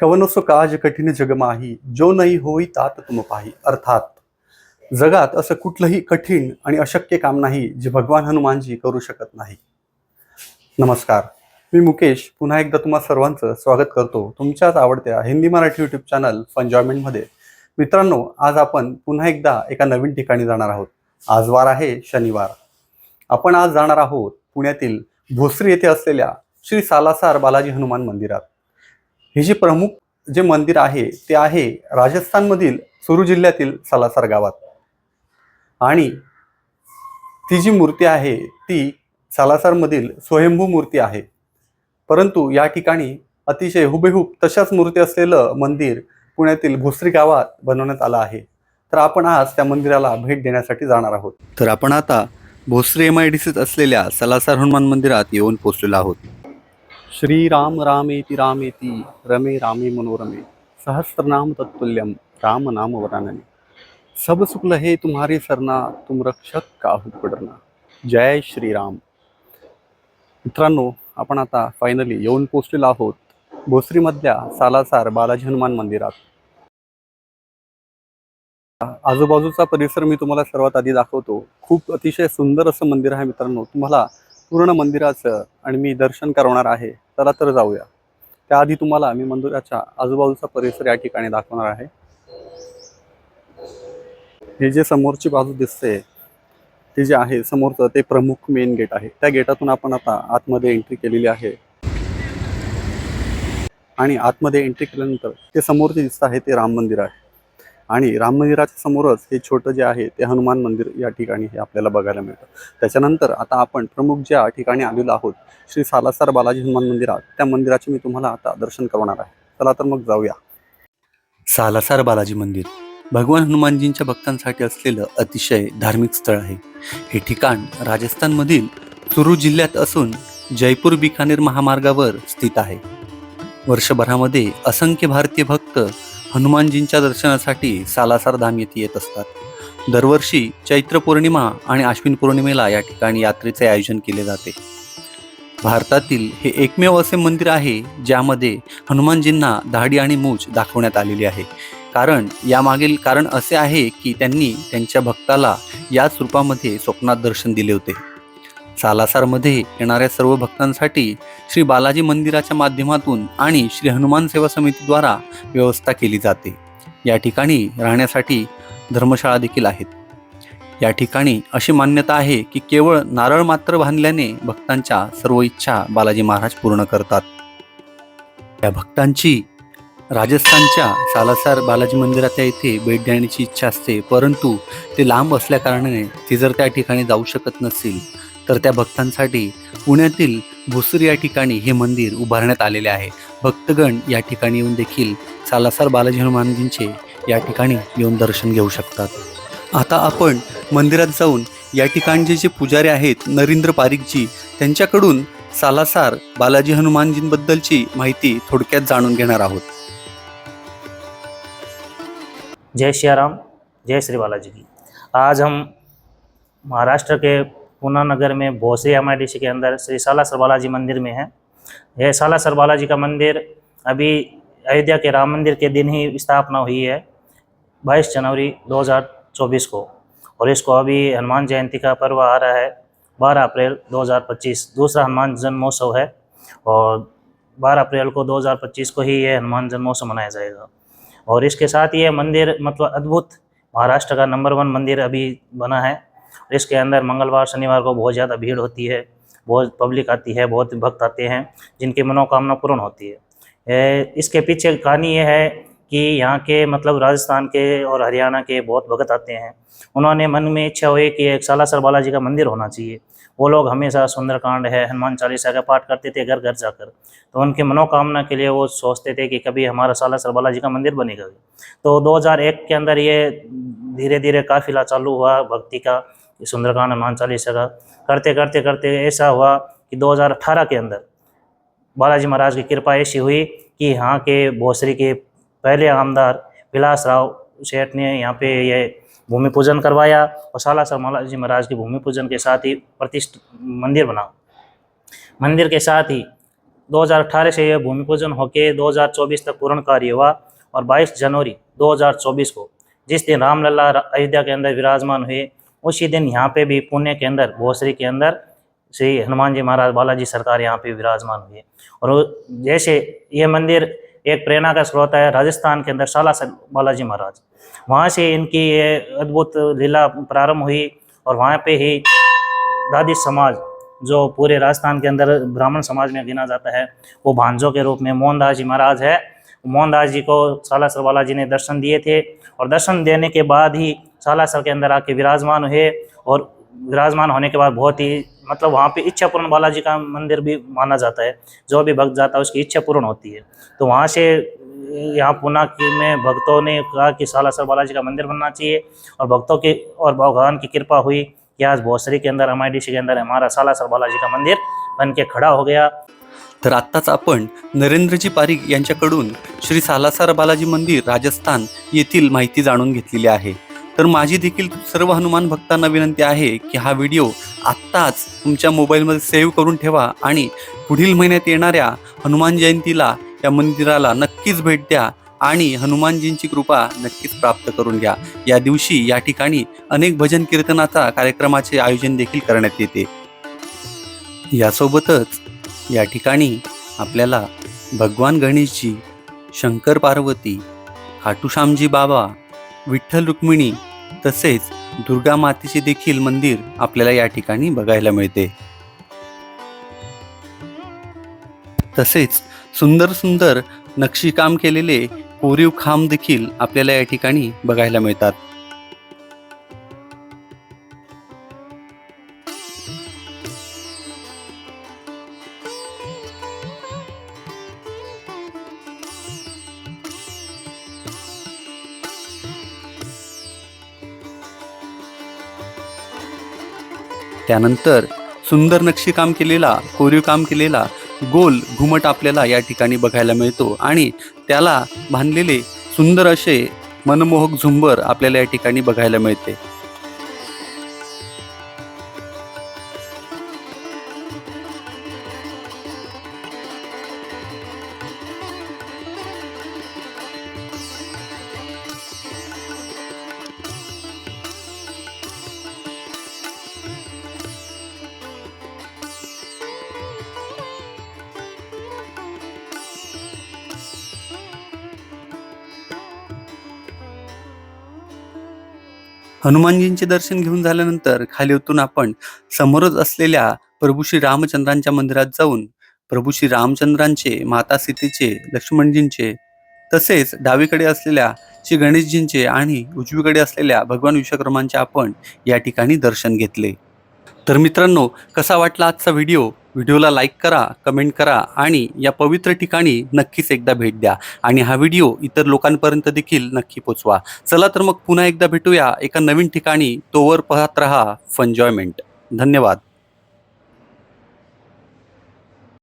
कवनसो काज कठीण जगमाही जो नाही होई तात तुम पाही. अर्थात जगात असं कुठलंही कठीण आणि अशक्य काम नाही जे भगवान हनुमानजी करू शकत नाही. नमस्कार मी मुकेश पुन्हा एकदा तुम्हा सर्वांचं स्वागत करतो तुमच्याच आवडत्या हिंदी मराठी यूट्यूब चॅनल फंजॉयमेंटमध्ये मित्रांनो आज आपण पुन्हा एकदा एका नवीन ठिकाणी जाणार आहोत. आज वार आहे शनिवार. आपण आज जाणार आहोत पुण्यातील भोसरी येथे असलेल्या श्री सालासार बालाजी हनुमान मंदिरात. हे जे प्रमुख जे मंदिर आहे ते आहे राजस्थानमधील सुरू जिल्ह्यातील सालासार गावात. आणि ती जी मूर्ती आहे ती सालासारमधील स्वयंभू मूर्ती आहे. परंतु या ठिकाणी अतिशय हुबेहूब तशाच मूर्ती असलेलं मंदिर पुण्यातील भोसरी गावात बनवण्यात आलं आहे. तर आपण आज त्या मंदिराला भेट देण्यासाठी जाणार आहोत. तर आपण आता भोसरी एम आय डी सीत असलेल्या सलासार हनुमान मंदिरात येऊन पोहोचलेलो आहोत. श्री राम रामेति रामेति रमे रामे मनोरमे। सहस्रनाम तत्तुल्यम राम नाम वरानने। सब सुख लहे तुम्हारे सरना तुम रक्षक काहू पडरना। जय श्रीराम। मित्रांनो आपण आता फायनली येऊन पोचलेलो आहोत भोसरीमधल्या सालासार बालाजी हनुमान मंदिरात. आजूबाजूचा परिसर मी तुम्हाला सर्वात आधी दाखवतो. खूप अतिशय सुंदर असं मंदिर आहे मित्रांनो. तुम्हाला पूर्ण मंदिराचं आणि मी दर्शन करवणार आहे. चला तर जाऊया. त्याआधी तुम्हाला मी मंदिराच्या आजूबाजूचा परिसर या ठिकाणी दाखवणार आहे. हे जे समोरची बाजू दिसते ते जे आहे समोरचं ते प्रमुख मेन गेट आहे. त्या गेटातून आपण आता आतमध्ये एंट्री केलेली आहे. आणि आतमध्ये एंट्री केल्यानंतर ते समोर जे आहे ते राम मंदिर आहे. आणि राम मंदिराच्या समोरच हे छोटं जे आहे ते हनुमान मंदिर या ठिकाणी हे आपल्याला बघायला मिळतं. त्याच्यानंतर आता आपण प्रमुख ज्या ठिकाणी आलेलो आहोत श्री सालासार बालाजी हनुमान मंदिरात त्या मंदिराचे मी तुम्हाला आता दर्शन करवणार आहे. चला तर मग जाऊया. सालासार बालाजी मंदिर भगवान हनुमानजींच्या भक्तांसाठी असलेलं अतिशय धार्मिक स्थळ आहे. हे ठिकाण राजस्थानमधील चुरू जिल्ह्यात असून जयपूर बिकानेर महामार्गावर स्थित आहे. वर्षभरामध्ये असंख्य भारतीय भक्त हनुमानजींच्या दर्शनासाठी सालासार धाम येथे येत असतात. दरवर्षी चैत्र पौर्णिमा आणि आश्विन पौर्णिमेला या ठिकाणी यात्रेचे आयोजन केले जाते. भारतातील हे एकमेव असे मंदिर आहे ज्यामध्ये हनुमानजींना दाढी आणि मूज दाखवण्यात आलेली आहे. कारण यामागील कारण असे आहे की त्यांनी त्यांच्या भक्ताला याच रूपामध्ये स्वप्नात दर्शन दिले होते. सालासारमध्ये येणाऱ्या सर्व भक्तांसाठी श्री बालाजी मंदिराच्या माध्यमातून आणि श्री हनुमान सेवा समितीद्वारा व्यवस्था केली जाते. या ठिकाणी राहण्यासाठी धर्मशाळा देखील आहेत. या ठिकाणी अशी मान्यता आहे की केवळ नारळ मात्र बांधल्याने भक्तांच्या सर्व इच्छा बालाजी महाराज पूर्ण करतात. या भक्तांची राजस्थानच्या सालासार बालाजी मंदिराच्या येथे भेट देण्याची इच्छा असते परंतु ते लांब असल्याकारणाने ते जर त्या ठिकाणी जाऊ शकत नसतील तर त्या भक्तांसाठी पुण्यातील भुसरी या ठिकाणी हे मंदिर उभारण्यात आलेले आहे. भक्तगण या ठिकाणी येऊन देखील सालासार बालाजी हनुमानजींचे या ठिकाणी येऊन दर्शन घेऊ शकतात. आता आपण मंदिरात जाऊन या ठिकाणचे जे पुजारी आहेत नरेंद्र पारिकजी त्यांच्याकडून सालासार बालाजी हनुमानजींबद्दलची माहिती थोडक्यात जाणून घेणार आहोत. जय सियाराम जय श्री बालाजी की. आज हम महाराष्ट्र के पूना नगर में भोसरी एम के अंदर श्री साला सरबाला जी मंदिर में है। यह साला सरबाला जी का मंदिर अभी अयोध्या के राम मंदिर के दिन ही स्थापना हुई है 22 जनवरी 2024 को। और इसको अभी हनुमान जयंती का पर्व आ रहा है 12 अप्रैल 2025 दूसरा हनुमान जन्मोत्सव है और 12 अप्रैल को 2025 को ही यह हनुमान जन्मोत्सव मनाया जाएगा। और इसके साथ ये मंदिर मतलब अद्भुत महाराष्ट्र का नंबर वन मंदिर अभी बना है इसके अंदर मंगलवार, शनिवार को बहुत ज़्यादा भीड़ होती है, बहुत पब्लिक आती है, बहुत भक्त आते हैं, जिनकी मनोकामना पूर्ण होती है। इसके पीछे कहानी ये है कि यहाँ के मतलब राजस्थान के और हरियाणा के बहुत भक्त आते हैं। उन्होंने मन में इच्छा हुई कि एक सालासर बालाजी का मंदिर होना चाहिए। वो लोग हमेशा सुंदरकांड है, हनुमान चालीसा का पाठ करते थे घर घर जाकर। तो उनकी मनोकामना के लिए वो सोचते थे कि कभी हमारा सालासर बालाजी का मंदिर बनेगा। तो 2001 के अंदर ये धीरे धीरे काफिला चालू हुआ भक्ति का। सुंदरकांड हनुमान चालीसा का। करते करते करते ऐसा हुआ कि 2018 के अंदर बालाजी महाराज की कृपा ऐसी हुई कि यहाँ के भोसरी के पहले आमदार विलास राव सेठ ने यहाँ पे ये भूमि पूजन करवाया और सालासर बालाजी महाराज के भूमि पूजन के साथ ही प्रतिष्ठ मंदिर बना। मंदिर के साथ ही 2018 से यह भूमि पूजन होके 2024 तक पूर्ण कार्य हुआ और 22 जनवरी 2024 को जिस दिन रामलला अयोध्या के अंदर विराजमान हुए उसी दिन यहाँ पे भी पुणे के अंदर, भोसरी के अंदर श्री हनुमान जी महाराज बालाजी सरकार यहाँ पे विराजमान हुए और जैसे ये मंदिर एक प्रेरणा का स्रोत है, राजस्थान के अंदर साला बालाजी महाराज। वहाँ से इनकी ये अद्भुत लीला प्रारंभ हुई और वहाँ पे ही दादी समाज, जो पूरे राजस्थान के अंदर ब्राह्मण समाज में गिना जाता है, वो भांजों के रूप में मोहनदास जी महाराज है। मोहनदास जी को सालासर बालाजी ने दर्शन दिए थे और दर्शन देने के बाद ही सालासर के अंदर आके विराजमान हुए और विराजमान होने के बाद बहुत ही मतलब वहाँ पे इच्छा पूर्ण बालाजी का मंदिर भी माना जाता है। जो भी भक्त जाता है उसकी इच्छा पूर्ण होती है। तो वहाँ से यहाँ पूना में भक्तों ने कहा कि सालासर बालाजी का मंदिर बनना चाहिए और भक्तों की और भगवान की कृपा हुई कि आज भोसरी के अंदर एम के अंदर हमारा सालासर बालाजी का मंदिर बन के खड़ा हो गया। तर आत्ताच आपण नरेंद्रजी पारीख यांच्याकडून श्री सालासर बालाजी मंदिर राजस्थान येथील माहिती जाणून घेतलेली आहे. तर माझी देखील सर्व हनुमान भक्तांना विनंती आहे की हा व्हिडिओ आत्ताच तुमच्या मोबाईलमध्ये सेव्ह करून ठेवा आणि पुढील महिन्यात येणाऱ्या हनुमान जयंतीला या मंदिराला नक्कीच भेट द्या आणि हनुमानजींची कृपा नक्कीच प्राप्त करून घ्या. या दिवशी या ठिकाणी अनेक भजन कीर्तनाचा कार्यक्रमाचे आयोजन देखील करण्यात येते. यासोबतच या ठिकाणी आपल्याला भगवान गणेशजी शंकर पार्वती खाटूश्यामजी बाबा विठ्ठल रुक्मिणी तसेच दुर्गा मातेचे देखील मंदिर आपल्याला या ठिकाणी बघायला मिळते. तसेच सुंदर सुंदर नक्षीकाम केलेले कोरीव खांब देखील आपल्याला या ठिकाणी बघायला मिळतात. त्यानंतर सुंदर नक्षीकाम केलेला कोरीव काम केलेला गोल घुमट आपल्याला या ठिकाणी बघायला मिळतो आणि त्याला बांधलेले सुंदर असे मनमोहक झुंबर आपल्याला या ठिकाणी बघायला मिळते. हनुमानजींचे दर्शन घेऊन झाल्यानंतर खाली उतरून आपण समोरच असलेल्या प्रभू श्री रामचंद्रांच्या मंदिरात जाऊन प्रभू श्री रामचंद्रांचे माता सीतेचे लक्ष्मणजींचे तसेच डावीकडे असलेल्या श्री गणेशजींचे आणि उजवीकडे असलेल्या भगवान विश्वकर्मांचे आपण या ठिकाणी दर्शन घेतले. तर मित्रांनो कसा वाटला आजचा व्हिडिओ? व्हिडिओला लाईक करा कमेंट करा आणि या पवित्र ठिकाणी नक्कीच एकदा भेट द्या. आणि हा व्हिडिओ इतर लोकांपर्यंत देखील नक्की पोचवा. चला तर मग पुन्हा एकदा भेटूया एका नवीन ठिकाणी. तोवर पाहत रहा फंजॉयमेंट धन्यवाद.